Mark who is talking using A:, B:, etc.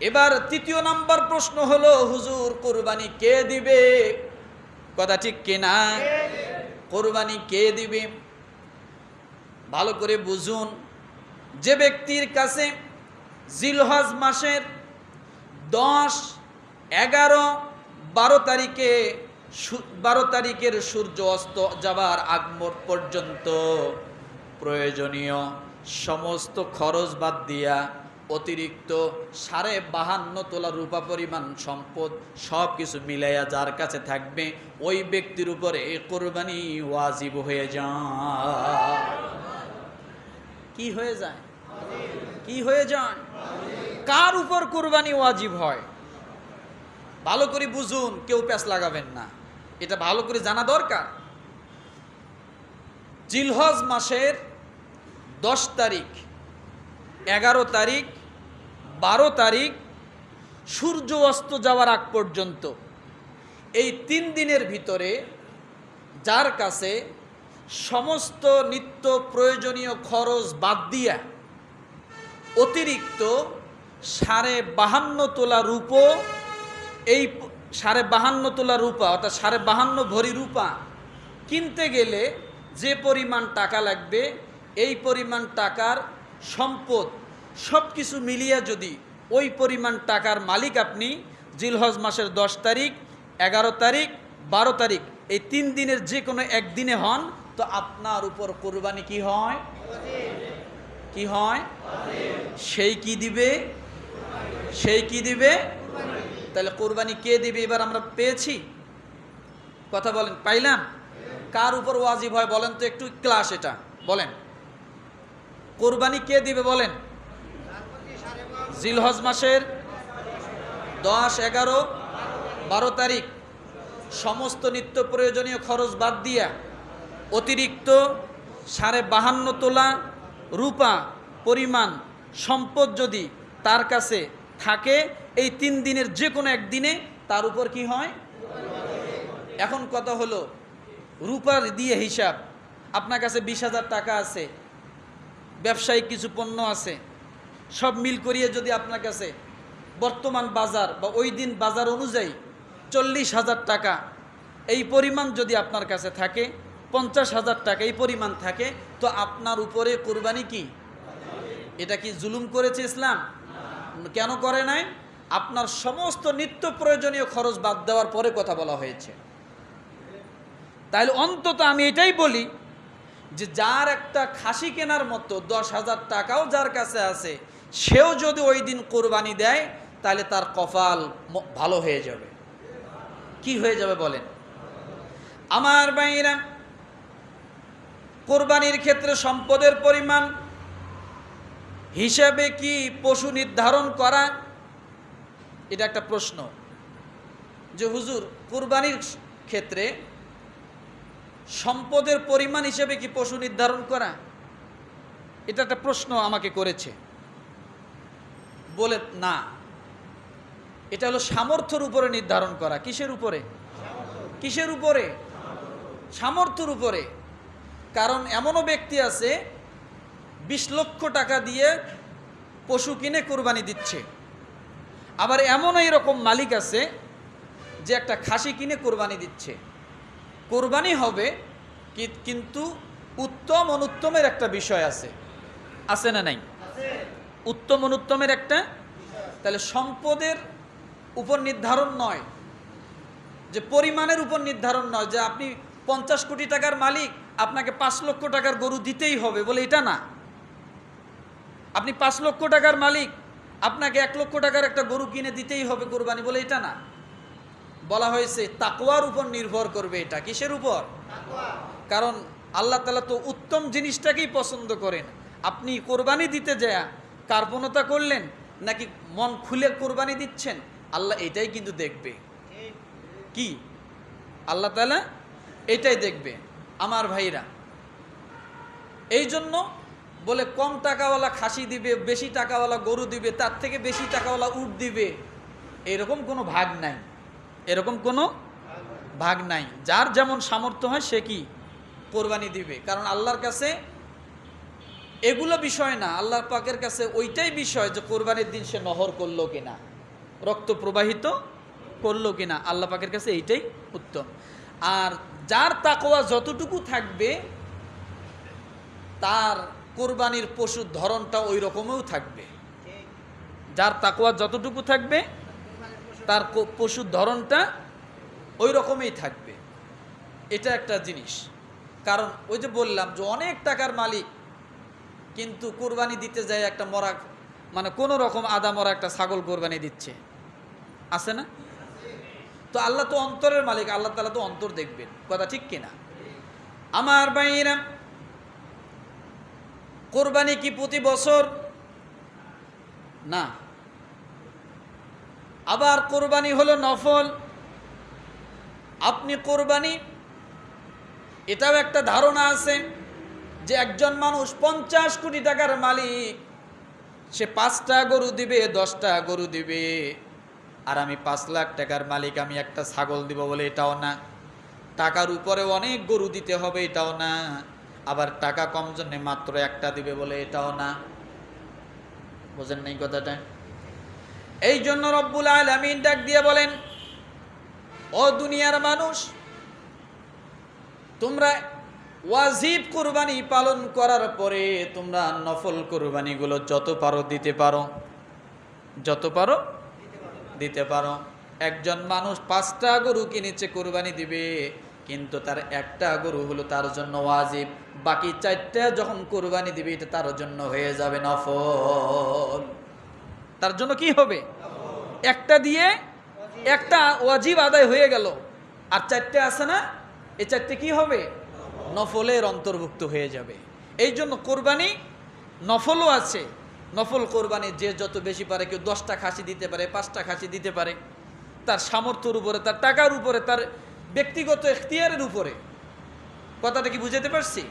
A: এবার তৃতীয় নাম্বার প্রশ্ন হলো, হুজুর, কোরবানি কে দিবে? কথা ঠিক কিনা কোরবানি কে দিবে? ভালো করে বুঝুন। যে ব্যক্তির কাছে জিলহজ মাসের দশ, এগারো, বারো তারিখে বারো তারিখের সূর্য অস্ত যাবার আগ মুহূর্ত পর্যন্ত প্রয়োজনীয় সমস্ত খরচ বাদ দিয়া অতিরিক্ত সাড়ে বাহান্ন তোলা রূপা পরিমাণ সম্পদ সব কিছু মিলাইয়া যার কাছে থাকবে, ওই ব্যক্তির উপরে এ কোরবানি ওয়াজিব হয়ে যায়। কি হয়ে যায়? কি হয়ে যায়? কার উপর কোরবানি ওয়াজিব হয়? ভালো করে বুঝুন, কেউ প্যাস লাগাবেন না। এটা ভালো করে জানা দরকার। জিলহজ মাসের দশ তারিখ, এগারো তারিখ বারো তারিখ সূর্য অস্ত যাওয়ার আগ পর্যন্ত। এই তিন দিনের ভিতরে যার কাছে সমস্ত নিত্য প্রয়োজনীয় খরচ বাদ দিয়া অতিরিক্ত সাড়ে বাহান্ন তোলা রূপো এই সাড়ে বাহান্ন তোলা রূপা, অর্থাৎ সাড়ে বাহান্ন ভরি রূপা কিনতে গেলে যে পরিমাণ টাকা লাগবে, এই পরিমাণ টাকার সম্পদ সব কিছু মিলিয়ে যদি ওই পরিমাণ টাকার মালিক আপনি, জিলহজ মাসের দশ তারিখ, এগারো তারিখ, বারো তারিখ, এই তিন দিনের যে কোনো একদিনে হন, তো আপনার উপর কোরবানি কি হয়? কি হয়? সেই কি দিবে? সেই কি দিবে? তাহলে কোরবানি কে দিবে? এবার আমরা পেয়েছি। কথা বলেন, পাইলাম? কার উপর ওয়াজিব হয় বলেন তো, একটু ক্লাস এটা, বলেন। কোরবানি কে দিবে বলেন? জিলহজ মাসের দশ, এগারো, বারো তারিখ। সমস্ত নিত্য প্রয়োজনীয় খরচ বাদ দিয়া অতিরিক্ত সাড়ে বাহান্ন তোলা রূপা পরিমাণ সম্পদ যদি তার কাছে থাকে, এই তিন দিনের যে কোনো একদিনে তার উপর কি হয়? এখন কথা হলো, রূপার দিয়ে হিসাব। আপনার কাছে বিশ হাজার টাকা আছে, ব্যবসায়িক কিছু পণ্য আছে সব মিল করিয়ে যদি আপনার কাছে বর্তমান বাজার বা ওই দিন বাজার অনুযায়ী চল্লিশ হাজার টাকা এই পরিমাণ যদি আপনার কাছে থাকে, পঞ্চাশ হাজার টাকা এই পরিমাণ থাকে, তো আপনার উপরে কোরবানি কি? এটা কি জুলুম করেছে ইসলাম? কেন করে নাই? আপনার সমস্ত নিত্য প্রয়োজনীয় খরচ বাদ দেওয়ার পরে কথা বলা হয়েছে। তাহলে অন্তত আমি এটাই বলি যে যার একটা খাসি কেনার মতো দশ হাজার টাকাও যার কাছে আছে সেও যদি ওই দিন কোরবানি দেয়, তাহলে তার কপাল ভালো হয়ে যাবে। কি হয়ে যাবে বলেন? আমার বাইরা কোরবানির ক্ষেত্রে সম্পদের পরিমাণ হিসাবে কি পশু নির্ধারণ করা? এটা একটা প্রশ্ন। যে হুজুর, কোরবানির ক্ষেত্রে সম্পদের পরিমাণ হিসেবে কি পশু নির্ধারণ করা? এটা একটা প্রশ্ন আমাকে করেছে। বলে, না। এটা হলো সামর্থ্যর উপরে নির্ধারণ করা। কিসের উপরে? কিসের উপরে? সামর্থ্যর উপরে। কারণ এমনও ব্যক্তি আছে, বিশ লক্ষ টাকা দিয়ে পশু কিনে কোরবানি দিচ্ছে। আবার এমনও এরকম মালিক আছে, যে একটা খাসি কিনে কোরবানি দিচ্ছে। কোরবানি হবে কিন্তু উত্তম অনুত্তমের একটা বিষয় আছে। আছে না নাই? উত্তম অনুত্তমের একটা, তাহলে সম্পদের উপর নির্ধারণ নয়, যে পরিমাণের উপর নির্ধারণ নয়, যে আপনি পঞ্চাশ কোটি টাকার মালিক, আপনাকে পাঁচ লক্ষ টাকার গরু দিতেই হবে বলে এটা না। আপনি পাঁচ লক্ষ টাকার মালিক, আপনাকে এক লক্ষ টাকার একটা গরু কিনে দিতেই হবে কোরবানি বলে এটা না। বলা হয়েছে, তাকওয়ার উপর নির্ভর করবে এটা, কিসের উপর? কারণ আল্লাহ তালা তো উত্তম জিনিসটাকেই পছন্দ করেন। আপনি কোরবানি দিতে যায় কার্পণতা করলেন নাকি মন খুলে কোরবানি দিচ্ছেন? আল্লাহ এটাই কিন্তু দেখবে। কি? আল্লাহ তালা এটাই দেখবে, আমার ভাইরা। এই জন্য বলে কম টাকাওয়ালা খাসি দিবে, বেশি টাকাওয়ালা গরু দিবে, তার থেকে বেশি টাকাওয়ালা উট দিবে, এরকম কোনো ভাগ নাই। এরকম কোনো ভাগ নাই। যার যেমন সামর্থ্য হয় সে কি? কোরবানি দিবে। কারণ আল্লাহর কাছে এগুলো বিষয় না আল্লাহ পাকের কাছে ওইটাই বিষয় যে কোরবানির দিন সে নহর করল কিনা, রক্ত প্রবাহিত করল কিনা, আল্লাহ পাকের কাছে এইটাই উত্তম। আর যার তাকোয়া যতটুকু থাকবে, তার কোরবানির পশুর ধরনটা ওই রকমেও থাকবে। যার তাকোয়া যতটুকু থাকবে, তার পশুর ধরনটা ওই রকমই থাকবে। এটা একটা জিনিস। কারণ ওই যে বললাম যে অনেক টাকার মালিক কিন্তু কোরবানি দিতে যায় একটা মরা মানে কোনো রকম আদা মরা একটা ছাগল কোরবানি দিচ্ছে। আছে না? তো আল্লাহ তো অন্তরের মালিক, আল্লাহ তালা তো অন্তর দেখবেন। কথা ঠিক কিনা? আমার বাইরা কোরবানি কি প্রতি বছর? না। আবার কোরবানি হলো নফল। আপনি কোরবানি, এটাও একটা ধারণা আছে। যে একজন মানুষ পঞ্চাশ কোটি টাকার মালিক, সে পাঁচটা গরু দিবে, দশটা গরু দিবে। আর আমি পাঁচ লাখ টাকার মালিক, আমি একটা ছাগল দিব বলে এটাও না। টাকার উপরে অনেক গরু দিতে হবে এটাও না। আবার টাকা কম জন্যে মাত্র একটা দিবে বলে এটাও না। বোঝেন নাই কথাটা? এই জন্য রব্বুল আলমিন ডাক দিয়ে বলেন, ও দুনিয়ার মানুষ, তোমরা ওয়াজিব কোরবানি পালন করার পরে তোমরা নফল কোরবানিগুলো যত পারো দিতে পারো। যত পারো দিতে পারো। একজন মানুষ পাঁচটা গরু কিনেছে, কোরবানি দিবে, কিন্তু তার একটা গরু হলো তার জন্য ওয়াজিব। বাকি চারটা যখন কোরবানি দিবে, এটা তার জন্য হয়ে যাবে নফল। তার জন্য কি হবে? একটা দিয়ে একটা ওয়াজিব আদায় হয়ে গেল। আর চারটে আছে না? এই চারটে কি হবে? নফলের অন্তর্ভুক্ত হয়ে যাবে। এই জন্য কোরবানি নফলও আছে। নফল কোরবানি যে যত বেশি পারে, কেউ দশটা খাসি দিতে পারে, পাঁচটা খাসি দিতে পারে, তার সামর্থ্যর উপরে, তার টাকার উপরে, তার ব্যক্তিগত এখতিয়ারের উপরে। কথাটা কি বুঝাতে পারছি?